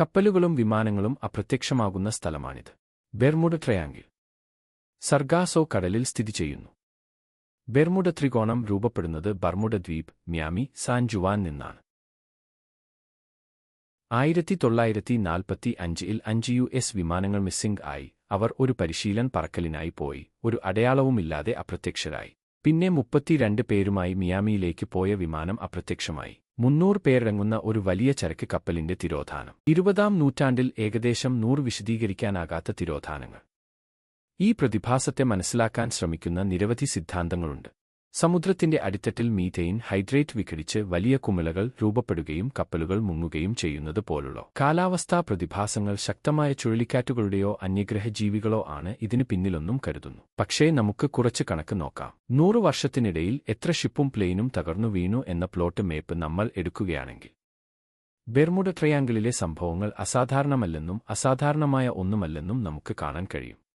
കപ്പലുകളും വിമാനങ്ങളും അപ്രത്യക്ഷമാകുന്ന സ്ഥലമാണിത്. ബെർമുഡ ട്രയാങ്കിൾ. സർഗാസോ കടലിൽ സ്ഥിതി ചെയ്യുന്നു. ബെർമുഡ ത്രികോണം രൂപപ്പെടുന്നത് ബർമുഡ ദ്വീപ് മ്യാമി സാൻ ജുവാൻ നിന്നാണ്. ആയിരത്തി തൊള്ളായിരത്തി നാൽപ്പത്തി അഞ്ചിൽ അഞ്ച് യു എസ് വിമാനങ്ങൾ മിസ്സിംഗ് ആയി. അവർ ഒരു പരിശീലൻ പറക്കലിനായി പോയി. ഒരു അടയാളവുമില്ലാതെ അപ്രത്യക്ഷരായി. പിന്നെ മുപ്പത്തിരണ്ട് പേരുമായി മിയാമിയിലേക്ക് പോയ വിമാനം അപ്രത്യക്ഷമായി. മുന്നൂറ് പേരടങ്ങുന്ന ഒരു വലിയ ചരക്ക് കപ്പലിന്റെ തിരോധാനം. ഇരുപതാം നൂറ്റാണ്ടിൽ ഏകദേശം നൂറ് വിശദീകരിക്കാനാകാത്ത തിരോധാനങ്ങൾ. ഈ പ്രതിഭാസത്തെ മനസ്സിലാക്കാൻ ശ്രമിക്കുന്ന നിരവധി സിദ്ധാന്തങ്ങളുണ്ട്. സമുദ്രത്തിന്റെ അടിത്തട്ടിൽ മീഥെയിൻ ഹൈഡ്രേറ്റ് വിഘടിച്ച് വലിയ കുമിളകൾ രൂപപ്പെടുകയും കപ്പലുകൾ മുങ്ങുകയും ചെയ്യുന്നത് പോലുള്ള കാലാവസ്ഥാ പ്രതിഭാസങ്ങൾ ശക്തമായ ചുഴലിക്കാറ്റുകളുടെയോ അന്യഗ്രഹ ജീവികളോ ആണ് ഇതിന് പിന്നിലൊന്നും കരുതുന്നു. പക്ഷേ നമുക്ക് കുറച്ച് കണക്ക് നോക്കാം. നൂറു വർഷത്തിനിടയിൽ എത്ര ഷിപ്പും പ്ലെയിനും തകർന്നു വീണു എന്ന പ്ലോട്ട് മേപ്പ് നമ്മൾ എടുക്കുകയാണെങ്കിൽ ബെർമുഡ ട്രയാങ്കിളിലെ സംഭവങ്ങൾ അസാധാരണമല്ലെന്നും അസാധാരണമായ ഒന്നുമല്ലെന്നും നമുക്ക് കാണാൻ കഴിയും.